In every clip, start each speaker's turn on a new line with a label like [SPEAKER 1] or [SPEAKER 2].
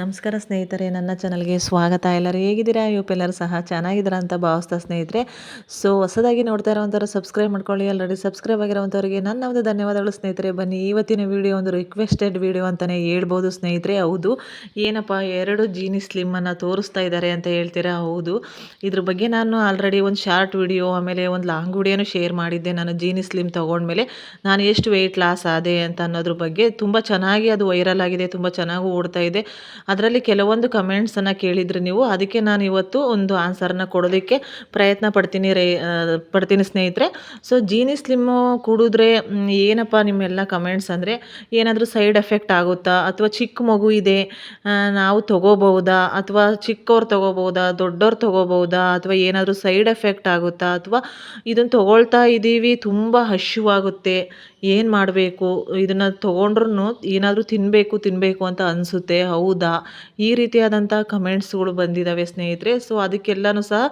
[SPEAKER 1] ನಮಸ್ಕಾರ ಸ್ನೇಹಿತರೆ, ನನ್ನ ಚಾನಲ್ಗೆ ಸ್ವಾಗತ. ಎಲ್ಲರೂ ಹೇಗಿದ್ದೀರಾ? ಎಲ್ಲರೂ ಸಹ ಚೆನ್ನಾಗಿದ್ದೀರಾ ಅಂತ ಭಾವಿಸ್ತಾ ಸ್ನೇಹಿತರೆ. ಸೊ ಹೊಸದಾಗಿ ನೋಡ್ತಾ ಇರೋವಂಥವ್ರು ಸಬ್ಸ್ಕ್ರೈಬ್ ಮಾಡ್ಕೊಳ್ಳಿ. ಆಲ್ರೆಡಿ ಸಬ್ಸ್ಕ್ರೈಬ್ ಆಗಿರೋವಂಥವ್ರಿಗೆ ನನ್ನ ಒಂದು ಧನ್ಯವಾದಗಳು ಸ್ನೇಹಿತರೆ. ಬನ್ನಿ, ಇವತ್ತಿನ ವಿಡಿಯೋ ಒಂದು ರಿಕ್ವೆಸ್ಟೆಡ್ ವಿಡಿಯೋ ಅಂತಲೇ ಹೇಳ್ಬೋದು ಸ್ನೇಹಿತರೆ. ಹೌದು, ಏನಪ್ಪ, ಎರಡು ಜೀನಿ ಸ್ಲಿಮ್ಮನ್ನು ತೋರಿಸ್ತಾ ಇದ್ದಾರೆ ಅಂತ ಹೇಳ್ತೀರಾ? ಹೌದು. ಇದ್ರ ಬಗ್ಗೆ ನಾನು ಆಲ್ರೆಡಿ ಒಂದು ಶಾರ್ಟ್ ವಿಡಿಯೋ ಆಮೇಲೆ ಒಂದು ಲಾಂಗ್ ವಿಡಿಯೋನು ಶೇರ್ ಮಾಡಿದ್ದೆ. ನಾನು ಜೀನಿ ಸ್ಲಿಮ್ ತೊಗೊಂಡ್ಮೇಲೆ ನಾನು ಎಷ್ಟು ವೆಯ್ಟ್ ಲಾಸ್ ಆದೆ ಅಂತ ಅನ್ನೋದ್ರ ಬಗ್ಗೆ. ತುಂಬ ಚೆನ್ನಾಗಿ ಅದು ವೈರಲ್ ಆಗಿದೆ. ತುಂಬ ಚೆನ್ನಾಗೂ ಓಡ್ತಾ ಇದೆ. ಅದರಲ್ಲಿ ಕೆಲವೊಂದು ಕಮೆಂಟ್ಸನ್ನು ಕೇಳಿದ್ರಿ ನೀವು ಅದಕ್ಕೆ ನಾನು ಇವತ್ತು ಒಂದು ಆನ್ಸರ್ನ ಕೊಡೋದಕ್ಕೆ ಪ್ರಯತ್ನ ಪಡ್ತೀನಿ ರೈ ಪಡ್ತೀನಿ ಸ್ನೇಹಿತರೆ. ಸೊ ಜೀನಿ ಸ್ಲಿಮ್ಮು ಕುಡಿದ್ರೆ ಏನಪ್ಪ ನಿಮ್ಮೆಲ್ಲ ಕಮೆಂಟ್ಸ್ ಅಂದರೆ, ಏನಾದರೂ ಸೈಡ್ ಎಫೆಕ್ಟ್ ಆಗುತ್ತಾ? ಅಥವಾ ಚಿಕ್ಕ ಮಗು ಇದೆ ನಾವು ತೊಗೋಬಹುದಾ? ಅಥವಾ ಚಿಕ್ಕವ್ರು ತೊಗೋಬೋದಾ ದೊಡ್ಡವ್ರು ತೊಗೋಬೋದಾ ಅಥವಾ ಏನಾದರೂ ಸೈಡ್ ಎಫೆಕ್ಟ್ ಆಗುತ್ತಾ? ಅಥವಾ ಇದನ್ನು ತೊಗೊಳ್ತಾ ಇದ್ದೀವಿ ತುಂಬ ಹಶುವಾಗುತ್ತೆ, ಏನು ಮಾಡಬೇಕು? ಇದನ್ನು ತೊಗೊಂಡ್ರೂ ಏನಾದರೂ ತಿನ್ನಬೇಕು ತಿನ್ನಬೇಕು ಅಂತ ಅನಿಸುತ್ತೆ, ಹೌದಾ? ಈ ರೀತಿಯಾದಂಥ ಕಮೆಂಟ್ಸ್ಗಳು ಬಂದಿದ್ದಾವೆ ಸ್ನೇಹಿತರೆ. ಸೊ, ಅದಕ್ಕೆಲ್ಲನೂ ಸಹ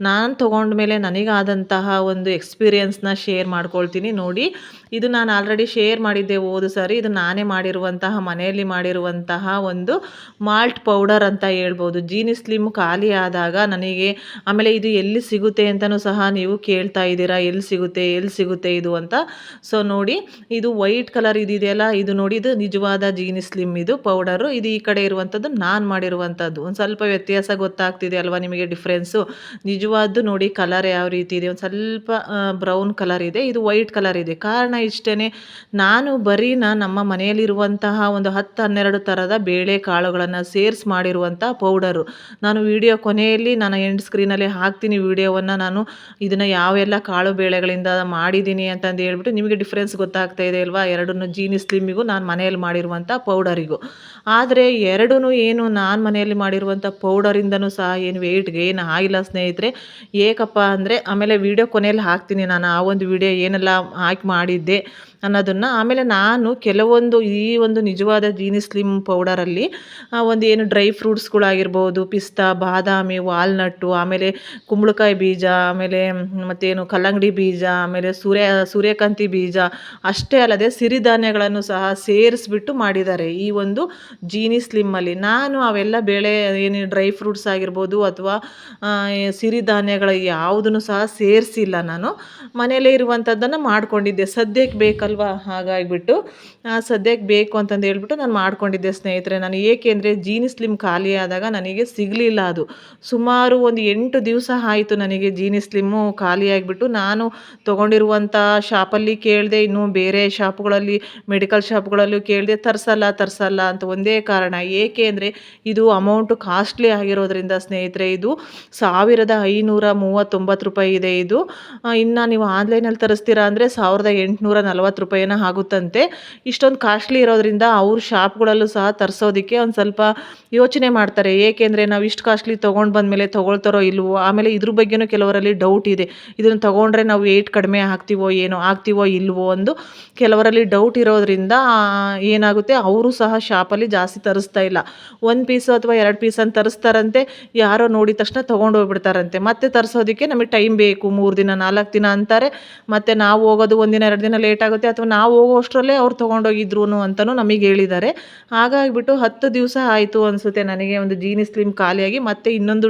[SPEAKER 1] ನಾನು ತೊಗೊಂಡ್ಮೇಲೆ ನನಗಾದಂತಹ ಒಂದು ಎಕ್ಸ್ಪೀರಿಯೆನ್ಸ್ನ ಶೇರ್ ಮಾಡ್ಕೊಳ್ತೀನಿ ನೋಡಿ. ಇದು ನಾನು ಆಲ್ರೆಡಿ ಶೇರ್ ಮಾಡಿದ್ದೆ ಓದು ಸಾರಿ. ಇದು ನಾನೇ ಮಾಡಿರುವಂತಹ, ಮನೆಯಲ್ಲಿ ಮಾಡಿರುವಂತಹ ಒಂದು ಮಾಲ್ಟ್ ಪೌಡರ್ ಅಂತ ಹೇಳ್ಬೋದು. ಜೀನಿ ಸ್ಲಿಮ್ ಖಾಲಿ ಆದಾಗ ನನಗೆ, ಆಮೇಲೆ ಇದು ಎಲ್ಲಿ ಸಿಗುತ್ತೆ ಅಂತಲೂ ಸಹ ನೀವು ಕೇಳ್ತಾ ಇದ್ದೀರಾ. ಎಲ್ಲಿ ಸಿಗುತ್ತೆ ಎಲ್ಲಿ ಸಿಗುತ್ತೆ ಇದು ಅಂತ. ಸೊ, ನೋಡಿ, ಇದು ವೈಟ್ ಕಲರ್ ಇದಿದೆಯಲ್ಲ ಇದು ನೋಡಿ, ಇದು ನಿಜವಾದ ಜೀನಿ ಸ್ಲಿಮ್ ಇದು ಪೌಡರು. ಇದು ಈ ಕಡೆ ಇರುವಂಥದ್ದು ನಾನು ಮಾಡಿರುವಂಥದ್ದು. ಒಂದು ಸ್ವಲ್ಪ ವ್ಯತ್ಯಾಸ ಗೊತ್ತಾಗ್ತಿದೆ ಅಲ್ವಾ ನಿಮಗೆ ಡಿಫ್ರೆನ್ಸು ನಿಜವಾದ್ದು ನೋಡಿ ಕಲರ್ ಯಾವ ರೀತಿ ಇದೆ? ಒಂದು ಸ್ವಲ್ಪ ಬ್ರೌನ್ ಕಲರ್ ಇದೆ, ಇದು ವೈಟ್ ಕಲರ್ ಇದೆ. ಕಾರಣ ಇಷ್ಟೇ ನಾನು ಬರೀನ ನಮ್ಮ ಮನೆಯಲ್ಲಿರುವಂತಹ ಒಂದು ಹತ್ತು ಹನ್ನೆರಡು ಥರದ ಬೇಳೆ ಕಾಳುಗಳನ್ನು ಸೇರಿಸಿ ಮಾಡಿರುವಂಥ ಪೌಡರು ನಾನು ವಿಡಿಯೋ ಕೊನೆಯಲ್ಲಿ, ನಾನು ಎಂಡ್ ಸ್ಕ್ರೀನಲ್ಲಿ ಹಾಕ್ತೀನಿ ವಿಡಿಯೋವನ್ನು ನಾನು ಇದನ್ನು ಯಾವೆಲ್ಲ ಕಾಳು ಬೇಳೆಗಳಿಂದ ಮಾಡಿದ್ದೀನಿ ಅಂತಂದು ಹೇಳ್ಬಿಟ್ಟು ನಿಮಗೆ ಡಿಫ್ರೆನ್ಸ್ ಗೊತ್ತಾಗ್ತಾ ಇದೆ ಅಲ್ವಾ? ಎರಡನ್ನು ಜೀನಿ ಸ್ಲಿಮ್ಮಿಗೂ ನಾನು ಮನೆಯಲ್ಲಿ ಮಾಡಿರುವಂಥ ಪೌಡರಿಗೂ ಆದರೆ ಎರಡೂ ಏನು ನಾನು ಮನೆಯಲ್ಲಿ ಮಾಡಿರುವಂಥ ಪೌಡರಿಂದನೂ ಸಹ ಏನು ವೆಯ್ಟ್ ಗೇನ್ ಆಗಿಲ್ಲ ಸ್ನೇಹಿತರೆ. ಏಕಪ್ಪ ಅಂದರೆ ಆಮೇಲೆ ವೀಡಿಯೋ ಕೊನೆಯಲ್ಲಿ ಹಾಕ್ತೀನಿ ನಾನು. ಆ ಒಂದು ವಿಡಿಯೋ ಏನೆಲ್ಲ ಹಾಕಿ ಮಾಡಿದ್ದೆ. ಅನ್ನೋದನ್ನು ಆಮೇಲೆ ನಾನು ಕೆಲವೊಂದು ಈ ಒಂದು ನಿಜವಾದ ಜೀನಿ ಸ್ಲಿಮ್ ಪೌಡರಲ್ಲಿ ಒಂದು ಏನು ಡ್ರೈ ಫ್ರೂಟ್ಸ್ಗಳಾಗಿರ್ಬೋದು ಪಿಸ್ತಾ, ಬಾದಾಮಿ, ವಾಲ್ನಟ್ಟು, ಆಮೇಲೆ ಕುಂಬಳಕಾಯಿ ಬೀಜ, ಆಮೇಲೆ ಮತ್ತೇನು ಕಲ್ಲಂಗಡಿ ಬೀಜ, ಆಮೇಲೆ ಸೂರ್ಯ, ಸೂರ್ಯಕಾಂತಿ ಬೀಜ, ಅಷ್ಟೇ ಅಲ್ಲದೆ ಸಿರಿಧಾನ್ಯಗಳನ್ನು ಸಹ ಸೇರಿಸ್ಬಿಟ್ಟು ಮಾಡಿದ್ದಾರೆ ಈ ಒಂದು ಜೀನಿ ಸ್ಲಿಮ್ಮಲ್ಲಿ ನಾನು ಅವೆಲ್ಲ ಬೇಳೆ, ಏನು ಡ್ರೈ ಫ್ರೂಟ್ಸ್ ಆಗಿರ್ಬೋದು ಅಥವಾ ಸಿರಿಧಾನ್ಯಗಳ ಯಾವುದನ್ನು ಸಹ ಸೇರಿಸಿಲ್ಲ ನಾನು. ಮನೆಯಲ್ಲೇ ಇರುವಂಥದ್ದನ್ನು ಮಾಡ್ಕೊಂಡಿದ್ದೆ. ಸದ್ಯಕ್ಕೆ ಬೇಕಲ್ಲ ಅಲ್ವಾ? ಹಾಗಾಗಿಬಿಟ್ಟು ಸದ್ಯಕ್ಕೆ ಬೇಕು ಅಂತಂದು ಹೇಳ್ಬಿಟ್ಟು ನಾನು ಮಾಡ್ಕೊಂಡಿದ್ದೆ ಸ್ನೇಹಿತರೆ. ನಾನು ಏಕೆಂದರೆ ಜೀನಿ ಸ್ಲಿಮ್ ಖಾಲಿ ಆದಾಗ ನನಗೆ ಸಿಗಲಿಲ್ಲ ಅದು. ಸುಮಾರು ಒಂದು ಎಂಟು ದಿವಸ ಆಯಿತು ನನಗೆ ಜೀನಿ ಸ್ಲಿಮ್ಮು ಖಾಲಿಯಾಗಿಬಿಟ್ಟು ನಾನು ತೊಗೊಂಡಿರುವಂಥ ಶಾಪಲ್ಲಿ ಕೇಳಿದೆ, ಇನ್ನೂ ಬೇರೆ ಶಾಪ್ಗಳಲ್ಲಿ, ಮೆಡಿಕಲ್ ಶಾಪ್ಗಳಲ್ಲೂ ಕೇಳಿದೆ, ತರಿಸಲ್ಲ ತರಿಸಲ್ಲ ಅಂತ ಒಂದೇ ಕಾರಣ. ಏಕೆ ಅಂದರೆ ಇದು ಅಮೌಂಟು ಕಾಸ್ಟ್ಲಿ ಆಗಿರೋದ್ರಿಂದ ಸ್ನೇಹಿತರೆ, ಇದು ಸಾವಿರದ ಐನೂರ ಮೂವತ್ತೊಂಬತ್ತು ರೂಪಾಯಿ ಇದೆ ಇದು. ಇನ್ನು ನೀವು ಆನ್ಲೈನಲ್ಲಿ ತರಿಸ್ತೀರಾ ಅಂದರೆ ಸಾವಿರದ ಎಂಟುನೂರ ನಲ್ವತ್ತು ರೂಪಾಯಿನ ಆಗುತ್ತಂತೆ. ಇಷ್ಟೊಂದು ಕಾಸ್ಟ್ಲಿ ಇರೋದ್ರಿಂದ ಅವ್ರ ಶಾಪ್ಗಳಲ್ಲೂ ಸಹ ತರಿಸೋದಕ್ಕೆ ಒಂದು ಸ್ವಲ್ಪ ಯೋಚನೆ ಮಾಡ್ತಾರೆ. ಏಕೆಂದರೆ ನಾವು ಇಷ್ಟು ಕಾಸ್ಟ್ಲಿ ತೊಗೊಂಡು ಬಂದಮೇಲೆ ತೊಗೊಳ್ತಾರೋ ಇಲ್ವೋ, ಆಮೇಲೆ ಇದ್ರ ಬಗ್ಗೆನೂ ಕೆಲವರಲ್ಲಿ ಡೌಟ್ ಇದೆ. ಇದನ್ನು ತೊಗೊಂಡ್ರೆ ನಾವು ವೆಯ್ಟ್ ಕಡಿಮೆ ಆಗ್ತೀವೋ, ಏನೋ ಆಗ್ತೀವೋ, ಇಲ್ವೋ ಒಂದು ಕೆಲವರಲ್ಲಿ ಡೌಟ್ ಇರೋದ್ರಿಂದ ಏನಾಗುತ್ತೆ, ಅವರು ಸಹ ಶಾಪಲ್ಲಿ ಜಾಸ್ತಿ ತರಿಸ್ತಾ ಇಲ್ಲ. ಒಂದು ಪೀಸು ಅಥವಾ ಎರಡು ಪೀಸನ್ನು ತರಿಸ್ತಾರಂತೆ, ಯಾರೋ ನೋಡಿದ ತಕ್ಷಣ ತೊಗೊಂಡು ಹೋಗ್ಬಿಡ್ತಾರಂತೆ. ಮತ್ತೆ ತರಿಸೋದಕ್ಕೆ ನಮಗೆ ಟೈಮ್ ಬೇಕು, ಮೂರು ದಿನ, ನಾಲ್ಕು ದಿನ ಅಂತಾರೆ. ಮತ್ತು ನಾವು ಹೋಗೋದು ಒಂದಿನ, ಎರಡು ದಿನ ಲೇಟ್ ಆಗುತ್ತೆ ಅಥವಾ ನಾವು ಹೋಗೋಷ್ಟರಲ್ಲೇ ಅವ್ರು ತೊಗೊಂಡೋಗಿದ್ರು ಅಂತಲೂ ನಮಗೆ ಹೇಳಿದ್ದಾರೆ. ಹಾಗಾಗಿಬಿಟ್ಟು ಹತ್ತು ದಿವಸ ಆಯಿತು ಅನಿಸುತ್ತೆ ನನಗೆ ಒಂದು ಜೀನಿ ಸ್ಲಿಮ್ ಖಾಲಿಯಾಗಿ, ಮತ್ತೆ ಇನ್ನೊಂದು,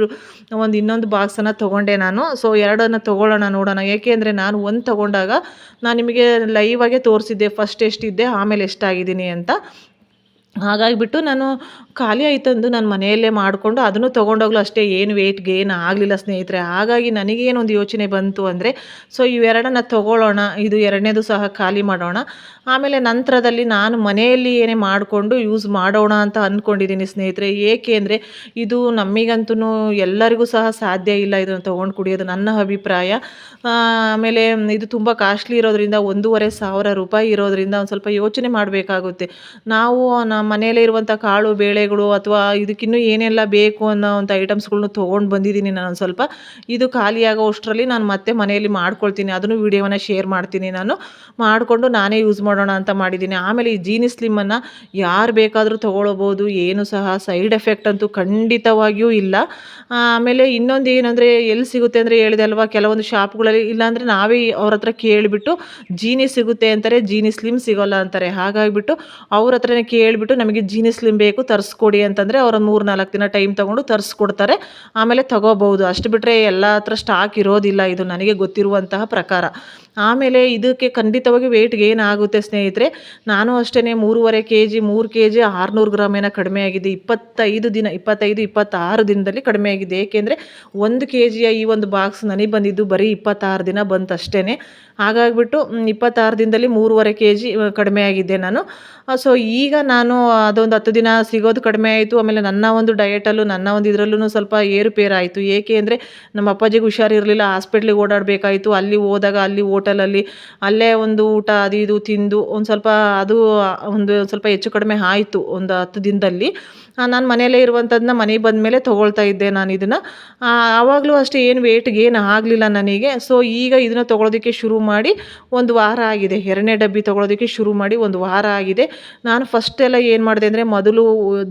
[SPEAKER 1] ಒಂದು ಇನ್ನೊಂದು ಬಾಕ್ಸನ್ನು ತೊಗೊಂಡೆ ನಾನು. ಸೊ, ಎರಡನ್ನು ತೊಗೊಳ್ಳೋಣ ನೋಡೋಣ. ಏಕೆಂದರೆ ನಾನು ಒಂದು ತೊಗೊಂಡಾಗ ನಾನು ನಿಮಗೆ ಲೈವಾಗೆ ತೋರಿಸಿದ್ದೆ, ಫಸ್ಟ್ ಎಷ್ಟಿದ್ದೆ, ಆಮೇಲೆ ಎಷ್ಟಾಗಿದ್ದೀನಿ ಅಂತ. ಹಾಗಾಗಿಬಿಟ್ಟು ನಾನು ಖಾಲಿ ಆಯ್ತಂದು ನಾನು ಮನೆಯಲ್ಲೇ ಮಾಡಿಕೊಂಡು ಅದನ್ನು ತೊಗೊಂಡೋಗ್ಲು ಅಷ್ಟೇ, ಏನು ವೇಟ್ ಗೇನ್ ಆಗಲಿಲ್ಲ ಸ್ನೇಹಿತರೆ. ಹಾಗಾಗಿ ನನಗೇನೊಂದು ಯೋಚನೆ ಬಂತು ಅಂದರೆ ಸೊ ಇವೆರಡನ್ನ ತೊಗೊಳ್ಳೋಣ, ಇದು ಎರಡನೇದು ಸಹ ಖಾಲಿ ಮಾಡೋಣ. ಆಮೇಲೆ ನಂತರದಲ್ಲಿ ನಾನು ಮನೆಯಲ್ಲಿ ಏನೇ ಮಾಡಿಕೊಂಡು ಯೂಸ್ ಮಾಡೋಣ ಅಂತ ಅಂದ್ಕೊಂಡಿದ್ದೀನಿ ಸ್ನೇಹಿತರೆ. ಏಕೆ ಅಂದರೆ, ಇದು ನಮಗಂತೂ ಎಲ್ಲರಿಗೂ ಸಹ ಸಾಧ್ಯ ಇಲ್ಲ ಇದನ್ನು ತೊಗೊಂಡು ಕುಡಿಯೋದು, ನನ್ನ ಅಭಿಪ್ರಾಯ. ಆಮೇಲೆ ಇದು ತುಂಬ ಕಾಸ್ಟ್ಲಿ ಇರೋದ್ರಿಂದ ಒಂದೂವರೆ ಸಾವಿರ ರೂಪಾಯಿ ಇರೋದ್ರಿಂದ ಒಂದು ಸ್ವಲ್ಪ ಯೋಚನೆ ಮಾಡಬೇಕಾಗುತ್ತೆ. ನಾವು ನಮ್ಮ ಮನೆಯಲ್ಲೇ ಇರುವಂಥ ಕಾಳು ಬೇಳೆಗಳು ಅಥವಾ ಇದಕ್ಕಿನ್ನೂ ಏನೆಲ್ಲ ಬೇಕು ಅನ್ನೋ ಒಂದು ಐಟಮ್ಸ್ಗಳ್ನ ತೊಗೊಂಡು ಬಂದಿದ್ದೀನಿ ನಾನು ಸ್ವಲ್ಪ. ಇದು ಖಾಲಿಯಾಗೋ ಅಷ್ಟರಲ್ಲಿ ನಾನು ಮತ್ತೆ ಮನೆಯಲ್ಲಿ ಮಾಡ್ಕೊಳ್ತೀನಿ. ಅದನ್ನು ವೀಡಿಯೋವನ್ನು ಶೇರ್ ಮಾಡ್ತೀನಿ ನಾನು. ಮಾಡಿಕೊಂಡು ನಾನೇ ಯೂಸ್ ಮಾಡೋಣ ಅಂತ ಮಾಡಿದ್ದೀನಿ. ಆಮೇಲೆ ಈ ಜೀನಿ ಸ್ಲಿಮ್ಮನ್ನು ಯಾರು ಬೇಕಾದರೂ ತೊಗೊಳ್ಬೋದು. ಏನು ಸಹ ಸೈಡ್ ಎಫೆಕ್ಟ್ ಅಂತೂ ಖಂಡಿತವಾಗಿಯೂ ಇಲ್ಲ. ಆಮೇಲೆ ಇನ್ನೊಂದು ಏನಂದರೆ ಎಲ್ಲಿ ಸಿಗುತ್ತೆ ಅಂದರೆ ಹೇಳಿದೆ ಅಲ್ವಾ? ಕೆಲವೊಂದು ಶಾಪ್ಗಳಲ್ಲಿ ಇಲ್ಲಾಂದರೆ ನಾವೇ ಅವ್ರ ಹತ್ರ ಕೇಳಿಬಿಟ್ಟು ಜೀನಿ ಸಿಗುತ್ತೆ ಅಂತಾರೆ ಜೀನಿ ಸ್ಲಿಮ್ ಸಿಗೋಲ್ಲ ಅಂತಾರೆ. ಹಾಗಾಗಿಬಿಟ್ಟು ಅವ್ರ ಹತ್ರನೇ ಕೇಳಿಬಿಟ್ಟು ನಮಗೆ ಜೀನಿ ಸ್ಲಿಮ್ ಬೇಕು ತರಿಸ್ ತರಿಸ್ಕೊಡಿ ಅಂತಂದರೆ ಅವರು ಮೂರು ನಾಲ್ಕು ದಿನ ಟೈಮ್ ತೊಗೊಂಡು ತರಿಸ್ಕೊಡ್ತಾರೆ. ಆಮೇಲೆ ತಗೋಬಹುದು. ಅಷ್ಟು ಬಿಟ್ಟರೆ ಎಲ್ಲ ಹತ್ರ ಸ್ಟಾಕ್ ಇರೋದಿಲ್ಲ. ಇದು ನನಗೆ ಗೊತ್ತಿರುವಂತಹ ಪ್ರಕಾರ. ಆಮೇಲೆ ಇದಕ್ಕೆ ಖಂಡಿತವಾಗಿ ವೆಯ್ಟ್ ಗೇನ್ ಆಗುತ್ತೆ ಸ್ನೇಹಿತರೆ. ನಾನು ಅಷ್ಟೇ ಮೂರುವರೆ ಕೆ ಜಿ ಮೂರು ಕೆ ಜಿ ಆರುನೂರು ಗ್ರಾಮ್ ಏನೋ ಕಡಿಮೆ ಆಗಿದೆ. ಇಪ್ಪತ್ತೈದು ದಿನ, ಇಪ್ಪತ್ತೈದು, ಇಪ್ಪತ್ತಾರು ದಿನದಲ್ಲಿ ಕಡಿಮೆ ಆಗಿದೆ. ಏಕೆಂದರೆ ಒಂದು ಕೆ ಜಿಯ ಈ ಒಂದು ಬಾಕ್ಸ್ ನನಗೆ ಬಂದಿದ್ದು ಬರೀ ಇಪ್ಪತ್ತಾರು ದಿನ ಬಂತು ಅಷ್ಟೇ ಹಾಗಾಗಿಬಿಟ್ಟು ಇಪ್ಪತ್ತಾರು ದಿನದಲ್ಲಿ ಮೂರುವರೆ ಕೆ ಜಿ ಕಡಿಮೆ ಆಗಿದ್ದೆ ನಾನು. ಸೊ ಈಗ ನಾನು ಅದೊಂದು ಹತ್ತು ದಿನ ಸಿಗೋದು ಕಡಿಮೆ ಆಯಿತು. ಆಮೇಲೆ ನನ್ನ ಒಂದು ಡಯೆಟಲ್ಲೂ ನನ್ನ ಒಂದು ಇದರಲ್ಲೂ ಸ್ವಲ್ಪ ಏರುಪೇರಾಯಿತು. ಏಕೆ ಅಂದರೆ ನಮ್ಮ ಅಪ್ಪಾಜಿಗೆ ಹುಷಾರಿರಲಿಲ್ಲ, ಹಾಸ್ಪಿಟ್ಲಿಗೆ ಓಡಾಡಬೇಕಾಯಿತು. ಅಲ್ಲಿ ಹೋದಾಗ ಅಲ್ಲಿ ಹೋಟೆಲಲ್ಲಿ ಅಲ್ಲೇ ಒಂದು ಊಟ ಅದು ಇದು ತಿಂದು ಒಂದು ಸ್ವಲ್ಪ ಅದು, ಒಂದು ಸ್ವಲ್ಪ ಹೆಚ್ಚು ಕಡಿಮೆ ಆಯಿತು ಒಂದು ಹತ್ತು ದಿನದಲ್ಲಿ. ನಾನು ಮನೆಯಲ್ಲೇ ಇರುವಂಥದ್ದನ್ನ ಮನೆಗೆ ಬಂದ ಮೇಲೆ ತೊಗೊಳ್ತಾ ಇದ್ದೆ ನಾನು ಇದನ್ನು. ಆವಾಗಲೂ ಅಷ್ಟೇ ಏನು ವೇಟ್ ಏನು ಆಗಲಿಲ್ಲ ನನಗೆ. ಸೊ ಈಗ ಇದನ್ನು ತೊಗೊಳೋದಕ್ಕೆ ಶುರು ಮಾಡಿ ಒಂದು ವಾರ ಆಗಿದೆ. ಎರಡನೇ ಡಬ್ಬಿ ತೊಗೊಳೋದಕ್ಕೆ ಶುರು ಮಾಡಿ ಒಂದು ವಾರ ಆಗಿದೆ. ನಾನು ಫಸ್ಟೆಲ್ಲ ಏನು ಮಾಡಿದೆ ಅಂದರೆ ಮೊದಲು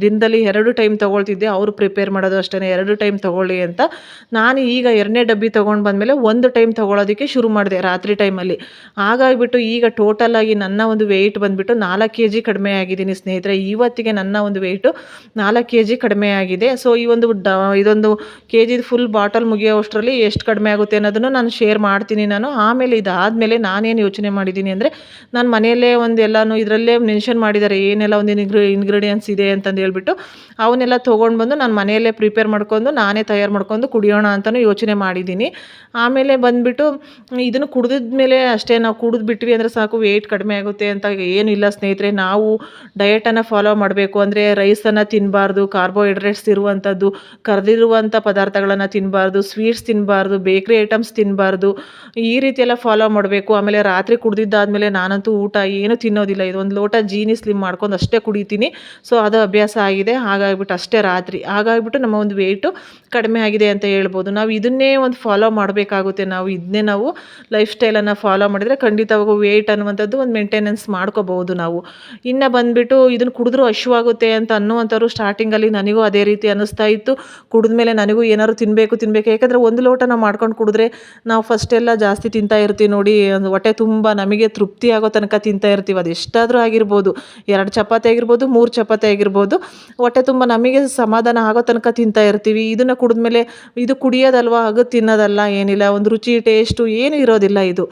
[SPEAKER 1] ದಿನದಲ್ಲಿ ಎರಡು ಟೈಮ್ ತೊಗೊಳ್ತಿದ್ದೆ. ಅವರು ಪ್ರಿಪೇರ್ ಮಾಡೋದು ಅಷ್ಟೇ ಎರಡು ಟೈಮ್ ತೊಗೊಳ್ಳಿ ಅಂತ. ನಾನು ಈಗ ಎರಡನೇ ಡಬ್ಬಿ ತೊಗೊಂಡು ಬಂದಮೇಲೆ ಒಂದು ಟೈಮ್ ತೊಗೊಳೋದಕ್ಕೆ ಶುರು ಮಾಡಿದೆ. ರಾತ್ರಿ ಟೈಮಲ್ಲಿ. ಹಾಗಾಗಿಬಿಟ್ಟು ಈಗ ಟೋಟಲಾಗಿ ನನ್ನ ಒಂದು ವೆಯ್ಟ್ ಬಂದುಬಿಟ್ಟು ನಾಲ್ಕು ಕೆ ಜಿ ಕಡಿಮೆ ಆಗಿದ್ದೀನಿ ಸ್ನೇಹಿತರೆ. ಇವತ್ತಿಗೆ ನನ್ನ ಒಂದು ವೆಯ್ಟು ನಾಲ್ಕು ಕೆ ಜಿ ಕಡಿಮೆ ಆಗಿದೆ. ಸೊ ಈ ಒಂದು ಡ, ಇದೊಂದು ಕೆ ಜಿದು ಫುಲ್ ಬಾಟಲ್ ಮುಗಿಯೋಷ್ಟರಲ್ಲಿ ಎಷ್ಟು ಕಡಿಮೆ ಆಗುತ್ತೆ ಅನ್ನೋದನ್ನು ನಾನು ಶೇರ್ ಮಾಡ್ತೀನಿ ನಾನು. ಆಮೇಲೆ ಇದಾದಮೇಲೆ ನಾನೇನು ಯೋಚನೆ ಮಾಡಿದ್ದೀನಿ ಅಂದರೆ, ನಾನು ಮನೆಯಲ್ಲೇ ಒಂದು ಎಲ್ಲನೂ ಇದರಲ್ಲೇ ಮೆನ್ಷನ್ ಮಾಡಿದ್ದಾರೆ ಏನೆಲ್ಲ ಒಂದು ಇನ್ಗ್ರಿ ಇಂಗ್ರೀಡಿಯೆಂಟ್ಸ್ ಇದೆ ಅಂತಂದು ಹೇಳ್ಬಿಟ್ಟು ಅವನ್ನೆಲ್ಲ ತೊಗೊಂಡು ಬಂದು ನಾನು ಮನೆಯಲ್ಲೇ ಪ್ರಿಪೇರ್ ಮಾಡ್ಕೊಂಡು ನಾನೇ ತಯಾರು ಮಾಡ್ಕೊಂಡು ಕುಡಿಯೋಣ ಅಂತಲೂ ಯೋಚನೆ ಮಾಡಿದ್ದೀನಿ. ಆಮೇಲೆ ಬಂದುಬಿಟ್ಟು ಇದನ್ನು ಕುಡಿದ್ಮೇಲೆ ಅಷ್ಟೇ ನಾವು ಕುಡಿದು ಬಿಟ್ವಿ ಅಂದರೆ ಸಾಕು ವೆಯ್ಟ್ ಕಡಿಮೆ ಆಗುತ್ತೆ ಅಂತ ಏನು ಇಲ್ಲ ಸ್ನೇಹಿತರೆ. ನಾವು ಡಯಟನ್ನು ಫಾಲೋ ಮಾಡಬೇಕು ಅಂದರೆ ರೈಸನ್ನು ತಿನ್ನಬಾರ್ದು ಕಾರ್ಬೋಹೈಡ್ರೇಟ್ಸ್ ಇರುವಂಥದ್ದು ಕರೆದಿರುವಂಥ ಪದಾರ್ಥಗಳನ್ನು ತಿನ್ನಬಾರ್ದು ಸ್ವೀಟ್ಸ್ ತಿನ್ನಬಾರ್ದು ಬೇಕ್ರಿ ಐಟಮ್ಸ್ ತಿನ್ನಬಾರ್ದು ಈ ರೀತಿಯೆಲ್ಲ ಫಾಲೋ ಮಾಡಬೇಕು. ಆಮೇಲೆ ರಾತ್ರಿ ಕುಡ್ದಿದ್ದಾದಮೇಲೆ ನಾನಂತೂ ಊಟ ಏನು ತಿನ್ನೋದಿಲ್ಲ. ಇದೊಂದು ಲೋಟ ಜೀನಿ ಸ್ಲಿಮ್ ಮಾಡ್ಕೊಂಡು ಅಷ್ಟೇ ಕುಡಿತೀನಿ. ಸೊ ಅದು ಅಭ್ಯಾಸ ಆಗಿದೆ. ಹಾಗಾಗಿಬಿಟ್ಟು ಅಷ್ಟೇ ರಾತ್ರಿ. ಹಾಗಾಗಿಬಿಟ್ಟು ನಮ್ಮ ಒಂದು ವೆಯ್ಟು ಕಡಿಮೆ ಆಗಿದೆ ಅಂತ ಹೇಳ್ಬೋದು. ನಾವು ಇದನ್ನೇ ಒಂದು ಫಾಲೋ ಮಾಡಬೇಕಾಗುತ್ತೆ. ನಾವು ಇದನ್ನೇ ನಾವು ಲೈಫ್ ಸ್ಟೈಲನ್ನು ಫಾಲೋ ಮಾಡಿದರೆ ಖಂಡಿತವಾಗೂ ವೆಯ್ಟ್ ಅನ್ನುವಂಥದ್ದು ಒಂದು ಮೇಂಟೆನೆನ್ಸ್ ಮಾಡ್ಕೋಬಹುದು ನಾವು. ಇನ್ನು ಬಂದುಬಿಟ್ಟು ಇದನ್ನು ಕುಡಿದ್ರೂ ಹಶುವಾಗುತ್ತೆ ಅಂತ ಅನ್ನುವಂಥವ್ರು ಸ್ಟಾರ್ಟಿಂಗಲ್ಲಿ ನನಗೂ ಅದೇ ರೀತಿ ಅನ್ನಿಸ್ತಾ ಇತ್ತು. ಕುಡಿದ್ಮೇಲೆ ನನಗೂ ಏನಾದ್ರು ತಿನ್ನಬೇಕು ತಿನ್ನಬೇಕು ಯಾಕಂದರೆ ಒಂದು ಲೋಟ ನಾವು ಮಾಡ್ಕೊಂಡು ಕುಡಿದ್ರೆ ನಾವು ಫಸ್ಟೆಲ್ಲ ಜಾಸ್ತಿ ತಿಂತಾ ಇರ್ತೀವಿ ನೋಡಿ ಒಂದು ಹೊಟ್ಟೆ ತುಂಬ ನಮಗೆ ತೃಪ್ತಿ ಆಗೋ ತನಕ ತಿಂತಾ ಇರ್ತೀವಿ. ಅದು ಎಷ್ಟಾದರೂ ಆಗಿರ್ಬೋದು. ಎರಡು ಚಪಾತಿ ಆಗಿರ್ಬೋದು, ಮೂರು ಚಪಾತಿ ಆಗಿರ್ಬೋದು. ಹೊಟ್ಟೆ ತುಂಬ ನಮಗೆ ಸಮಾಧಾನ ಆಗೋ ತನಕ ತಿಂತಾ ಇರ್ತೀವಿ. ಇದನ್ನು ಕುಡಿದ್ಮೇಲೆ ಇದು ಕುಡಿಯೋದಲ್ವ ಆಗ ತಿನ್ನೋದಲ್ಲ, ಏನಿಲ್ಲ. ಒಂದು ರುಚಿ ಟೇಸ್ಟು ಏನು ಇರೋದಿಲ್ಲ ಇದು.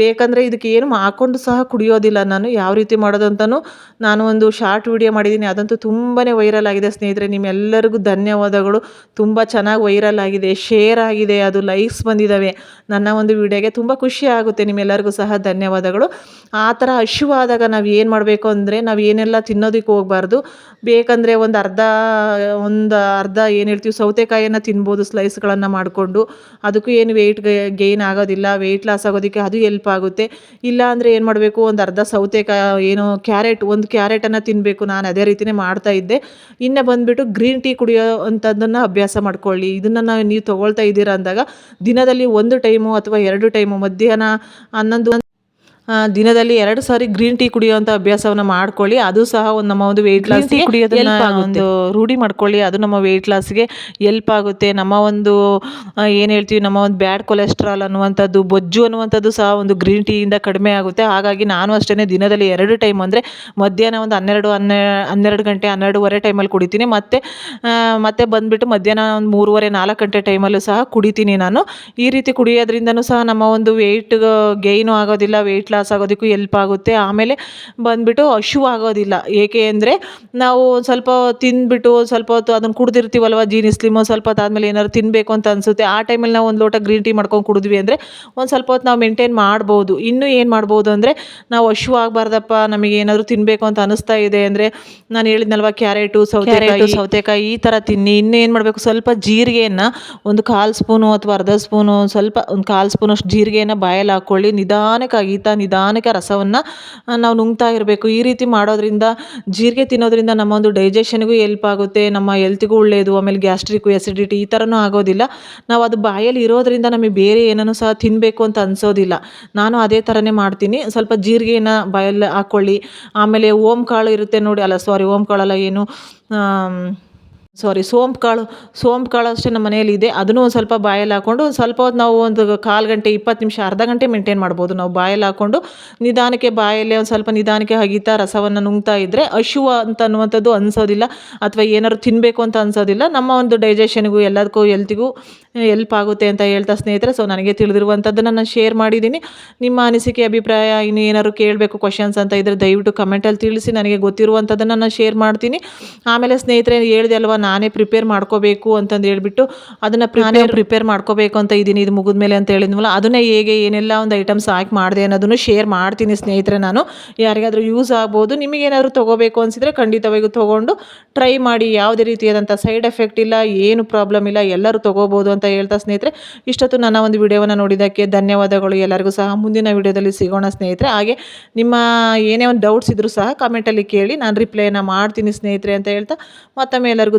[SPEAKER 1] ಬೇಕಂದರೆ ಇದಕ್ಕೆ ಏನು ಹಾಕ್ಕೊಂಡು ಸಹ ಕುಡಿಯೋದಿಲ್ಲ. ನಾನು ಯಾವ ರೀತಿ ಮಾಡೋದು ಅಂತಲೂ ನಾನು ಒಂದು ಶಾರ್ಟ್ ವಿಡಿಯೋ ಮಾಡಿದ್ದೀನಿ. ಅದಂತೂ ತುಂಬಾ ವೈರಲ್ ಆಗಿದೆ ಸ್ನೇಹಿತರೆ. ನಿಮ್ಮೆಲ್ಲರಿಗೂ ಧನ್ಯವಾದಗಳು. ತುಂಬ ಚೆನ್ನಾಗಿ ವೈರಲ್ ಆಗಿದೆ, ಶೇರ್ ಆಗಿದೆ, ಅದು ಲೈಕ್ಸ್ ಬಂದಿದ್ದಾವೆ ನನ್ನ ಒಂದು ವಿಡಿಯೋಗೆ ತುಂಬ ಖುಷಿ ಆಗುತ್ತೆ. ನಿಮ್ಮೆಲ್ಲರಿಗೂ ಸಹ ಧನ್ಯವಾದಗಳು. ಆ ಥರ ಹಶುವಾದಾಗ ನಾವು ಏನು ಮಾಡಬೇಕು ಅಂದರೆ ನಾವು ಏನೆಲ್ಲ ತಿನ್ನೋದಕ್ಕೆ ಹೋಗಬಾರ್ದು. ಬೇಕಂದರೆ ಒಂದು ಅರ್ಧ ಒಂದು ಅರ್ಧ ಏನು ಹೇಳ್ತೀವಿ ಸೌತೆಕಾಯಿಯನ್ನು ತಿನ್ಬೋದು ಸ್ಲೈಸ್ಗಳನ್ನು ಮಾಡಿಕೊಂಡು. ಅದಕ್ಕೂ ಏನು ವೆಯ್ಟ್ ಗೇನ್ ಆಗೋದಿಲ್ಲ. ವೆಯ್ಟ್ ಲಾಸ್ ಆಗೋದಕ್ಕೆ ಅದು ಎಲ್ಪ್ ಆಗುತ್ತೆ. ಇಲ್ಲ ಅಂದರೆ ಏನು ಮಾಡಬೇಕು, ಒಂದು ಅರ್ಧ ಸೌತೆಕಾಯಿ, ಏನು ಕ್ಯಾರೆಟ್ ಒಂದು ಕ್ಯಾರೆಟನ್ನು ತಿನ್ನಬೇಕು ನಾನು ಅದೇ ರೀತಿಯೇ ಮಾಡ್ತಾ ಇದ್ದೆ. ಇನ್ನು ಬಂದುಬಿಟ್ಟು ಗ್ರೀನ್ ಟೀ ಕುಡಿಯೋ ಅಂಥದ್ದನ್ನು ಅಭ್ಯಾಸ ಮಾಡ್ಕೊಳ್ಳಿ. ಇದನ್ನು ನಾವು ನೀವು ತೊಗೊಳ್ತಾ ಇದ್ದೀರಾ ಅಂದಾಗ ದಿನದಲ್ಲಿ ಒಂದು ಟೈಮು ಅಥವಾ ಎರಡು ಟೈಮು ಮಧ್ಯಾಹ್ನ ಹನ್ನೊಂದು ದಿನದಲ್ಲಿ ಎರಡು ಸಾರಿ ಗ್ರೀನ್ ಟೀ ಕುಡಿಯುವಂಥ ಅಭ್ಯಾಸವನ್ನು ಮಾಡ್ಕೊಳ್ಳಿ. ಅದು ಸಹ ಒಂದು ನಮ್ಮ ಒಂದು ವೆಯ್ಟ್ ಲಾಸ್ ಕುಡಿಯೋದನ್ನ ಒಂದು ರೂಢಿ ಮಾಡ್ಕೊಳ್ಳಿ. ಅದು ನಮ್ಮ ವೆಯ್ಟ್ ಲಾಸ್ಗೆ ಎಲ್ಪ್ ಆಗುತ್ತೆ. ನಮ್ಮ ಒಂದು ಏನು ಹೇಳ್ತೀವಿ ನಮ್ಮ ಒಂದು ಬ್ಯಾಡ್ ಕೊಲೆಸ್ಟ್ರಾಲ್ ಅನ್ನುವಂಥದ್ದು ಬೊಜ್ಜು ಅನ್ನುವಂಥದ್ದು ಸಹ ಒಂದು ಗ್ರೀನ್ ಟೀಯಿಂದ ಕಡಿಮೆ ಆಗುತ್ತೆ. ಹಾಗಾಗಿ ನಾನು ಅಷ್ಟೇ ದಿನದಲ್ಲಿ ಎರಡು ಟೈಮ್ ಅಂದರೆ ಮಧ್ಯಾಹ್ನ ಒಂದು ಹನ್ನೆರಡು ಹನ್ನೆ ಹನ್ನೆರಡು ಗಂಟೆ ಹನ್ನೆರಡುವರೆ ಟೈಮಲ್ಲಿ ಕುಡಿತೀನಿ. ಮತ್ತು ಮತ್ತೆ ಬಂದುಬಿಟ್ಟು ಮಧ್ಯಾಹ್ನ ಒಂದು ಮೂರುವರೆ ನಾಲ್ಕು ಗಂಟೆ ಟೈಮಲ್ಲೂ ಸಹ ಕುಡಿತೀನಿ ನಾನು. ಈ ರೀತಿ ಕುಡಿಯೋದ್ರಿಂದನೂ ಸಹ ನಮ್ಮ ಒಂದು ವೆಯ್ಟ್ ಗೈನು ಆಗೋದಿಲ್ಲ. ವೆಯ್ಟ್ ಲಾಸ್ ಆಗೋದಕ್ಕೂ ಎಲ್ಪ್ ಆಗುತ್ತೆ. ಆಮೇಲೆ ಬಂದುಬಿಟ್ಟು ಆಗೋದಿಲ್ಲ. ಏಕೆ ಅಂದರೆ ನಾವು ಸ್ವಲ್ಪ ತಿಂದ್ಬಿಟ್ಟು ಸ್ವಲ್ಪ ಹೊತ್ತು ಅದನ್ನು ಕುಡ್ದಿರ್ತೀವಲ್ವ ಜೀನಿ ಸ್ಲಿಮು ಸ್ವಲ್ಪ ಹೊತ್ತು ಆದಮೇಲೆ ಏನಾದ್ರು ತಿನ್ನಬೇಕು ಅಂತ ಅನಿಸುತ್ತೆ. ಆ ಟೈಮಲ್ಲಿ ನಾವು ಒಂದು ಲೋಟ ಗ್ರೀನ್ ಟೀ ಮಾಡ್ಕೊಂಡು ಕುಡಿದ್ವಿ ಅಂದರೆ ಒಂದು ಸ್ವಲ್ಪ ಹೊತ್ತು ನಾವು ಮೇಂಟೈನ್ ಮಾಡ್ಬೋದು. ಇನ್ನೂ ಏನು ಮಾಡ್ಬೋದು ಅಂದರೆ ನಾವು ಹಶು ಆಗಬಾರ್ದಪ್ಪ ನಮಗೆ ಏನಾದರೂ ತಿನ್ನಬೇಕು ಅಂತ ಅನಿಸ್ತಾ ಇದೆ ಅಂದರೆ ನಾನು ಹೇಳಿದ್ನಲ್ವ ಕ್ಯಾರೆಟು ಸೌತೆಕಾಯಿ. ಸೌತೆಕಾಯಿ ಈ ಥರ ತಿನ್ನಿ. ಇನ್ನೂ ಏನು ಮಾಡಬೇಕು? ಸ್ವಲ್ಪ ಜೀರಿಗೆಯನ್ನು ಒಂದು ಕಾಲು ಸ್ಪೂನು ಅಥವಾ ಅರ್ಧ ಸ್ಪೂನು ಸ್ವಲ್ಪ ಒಂದು ಕಾಲು ಸ್ಪೂನಷ್ಟು ಜೀರಿಗೆಯನ್ನು ಬಾಯಲ್ಲಿ ಹಾಕ್ಕೊಳ್ಳಿ ನಿಧಾನಕ್ಕಾಗಿ ಅಗೀತಾ ನಿಧಾನಕ್ಕೆ ರಸವನ್ನು ನಾವು ನುಂಗ್ತಾ ಇರಬೇಕು. ಈ ರೀತಿ ಮಾಡೋದ್ರಿಂದ ಜೀರಿಗೆ ತಿನ್ನೋದ್ರಿಂದ ನಮ್ಮ ಒಂದು ಡೈಜೆಷನ್ಗೂ ಎಲ್ಪ್ ಆಗುತ್ತೆ, ನಮ್ಮ ಹೆಲ್ತಿಗೂ ಒಳ್ಳೆಯದು ಆಮೇಲೆ ಗ್ಯಾಸ್ಟ್ರಿಕ್ ಎಸಿಡಿಟಿ ಈ ಥರನೂ ಆಗೋದಿಲ್ಲ. ನಾವು ಅದು ಬಾಯಲ್ಲಿ ಇರೋದ್ರಿಂದ ನಮಗೆ ಬೇರೆ ಏನನ್ನು ಸಹ ತಿನ್ನಬೇಕು ಅಂತ ಅನಿಸೋದಿಲ್ಲ. ನಾನು ಅದೇ ಥರನೇ ಮಾಡ್ತೀನಿ. ಸ್ವಲ್ಪ ಜೀರಿಗೆನ ಬಾಯಲ್ಲಿ ಹಾಕ್ಕೊಳ್ಳಿ ಆಮೇಲೆ ಓಮ್ ಕಾಳು ಇರುತ್ತೆ ನೋಡಿ, ಅಲ್ಲ ಸಾರಿ ಓಮ್ ಕಾಳಲ್ಲ ಏನು ಸಾರಿ ಸೋಂಪು ಕಾಳು ಸೋಂಪು ಕಾಳು ಅಷ್ಟೇ ನಮ್ಮ ಮನೆಯಲ್ಲಿ ಇದೆ. ಅದನ್ನು ಒಂದು ಸ್ವಲ್ಪ ಬಾಯಲ್ಲಿ ಹಾಕ್ಕೊಂಡು ಸ್ವಲ್ಪ ಹೊತ್ತು ನಾವು ಒಂದು ಕಾಲು ಗಂಟೆ, ಇಪ್ಪತ್ತು ನಿಮಿಷ, ಅರ್ಧ ಗಂಟೆ ಮೇಂಟೈನ್ ಮಾಡ್ಬೋದು. ನಾವು ಬಾಯಲ್ಲಿ ಹಾಕ್ಕೊಂಡು ನಿಧಾನಕ್ಕೆ ಬಾಯಲ್ಲೇ ಒಂದು ಸ್ವಲ್ಪ ನಿಧಾನಕ್ಕೆ ಹಗಿತಾ ರಸವನ್ನು ನುಂಗ್ತಾ ಇದ್ದರೆ ಹಶುವ ಅಂತ ಅನ್ನುವಂಥದ್ದು ಅನಿಸೋದಿಲ್ಲ. ಅಥವಾ ಏನಾದ್ರು ತಿನ್ನಬೇಕು ಅಂತ ಅನಿಸೋದಿಲ್ಲ. ನಮ್ಮ ಒಂದು ಡೈಜೆಷನ್ಗೂ ಎಲ್ಲದಕ್ಕೂ ಎಲ್ತಿಗೂ ಎಲ್ಪ್ ಆಗುತ್ತೆ ಅಂತ ಹೇಳ್ತಾ ಸ್ನೇಹಿತರೆ. ಸೊ ನನಗೆ ತಿಳಿದಿರುವಂಥದ್ದನ್ನು ನಾನು ಶೇರ್ ಮಾಡಿದ್ದೀನಿ. ನಿಮ್ಮ ಅನಿಸಿಕೆ, ಅಭಿಪ್ರಾಯ, ಇನ್ನು ಏನಾದ್ರು ಕೇಳಬೇಕು ಕ್ವಶನ್ಸ್ ಅಂತ ಇದ್ದರೆ ದಯವಿಟ್ಟು ಕಮೆಂಟಲ್ಲಿ ತಿಳಿಸಿ. ನನಗೆ ಗೊತ್ತಿರುವಂಥದ್ದನ್ನು ನಾನು ಶೇರ್ ಮಾಡ್ತೀನಿ. ಆಮೇಲೆ ಸ್ನೇಹಿತರೆ, ಹೇಳಿದೆ ಅಲ್ವಾ ನಾನೇ ಪ್ರಿಪೇರ್ ಮಾಡ್ಕೋಬೇಕು ಅಂತಂದು ಹೇಳ್ಬಿಟ್ಟು ಅದನ್ನು ನಾನೇ ಪ್ರಿಪೇರ್ ಮಾಡ್ಕೋಬೇಕು ಅಂತ ಇದ್ದೀನಿ ಇದು ಮುಗಿದ ಮೇಲೆ ಅಂತ ಹೇಳಿದ್ವಲ್ಲ ಅದನ್ನೇ ಹೇಗೆ ಏನೆಲ್ಲ ಒಂದು ಐಟಮ್ಸ್ ಹಾಕಿ ಮಾಡಿದೆ ಅನ್ನೋದನ್ನು ಶೇರ್ ಮಾಡ್ತೀನಿ ಸ್ನೇಹಿತರೆ ನಾನು. ಯಾರಿಗಾದರೂ ಯೂಸ್ ಆಗ್ಬೋದು ನಿಮಗೇನಾದರೂ ತೊಗೋಬೇಕು ಅನಿಸಿದರೆ ಖಂಡಿತವಾಗಿಯೂ ತೊಗೊಂಡು ಟ್ರೈ ಮಾಡಿ. ಯಾವುದೇ ರೀತಿಯಾದಂಥ ಸೈಡ್ ಎಫೆಕ್ಟ್ ಇಲ್ಲ, ಏನು ಪ್ರಾಬ್ಲಮ್ ಇಲ್ಲ, ಎಲ್ಲರೂ ತೊಗೋಬೋದು ಅಂತ ಹೇಳ್ತಾ ಸ್ನೇಹಿತರೆ. ಇಷ್ಟೊತ್ತು ನನ್ನ ಒಂದು ವಿಡಿಯೋವನ್ನು ನೋಡಿದ್ದಕ್ಕೆ ಧನ್ಯವಾದಗಳು. ಎಲ್ಲರಿಗೂ ಸಹ ಮುಂದಿನ ವಿಡಿಯೋದಲ್ಲಿ ಸಿಗೋಣ ಸ್ನೇಹಿತರೆ. ಹಾಗೆ ನಿಮ್ಮ ಏನೇ ಒಂದು ಡೌಟ್ಸ್ ಇದ್ದರೂ ಸಹ ಕಮೆಂಟಲ್ಲಿ ಕೇಳಿ, ನಾನು ರಿಪ್ಲೈನ ಮಾಡ್ತೀನಿ ಸ್ನೇಹಿತರೆ ಅಂತ ಹೇಳ್ತಾ ಮತ್ತೊಮ್ಮೆ ಎಲ್ಲರಿಗೂ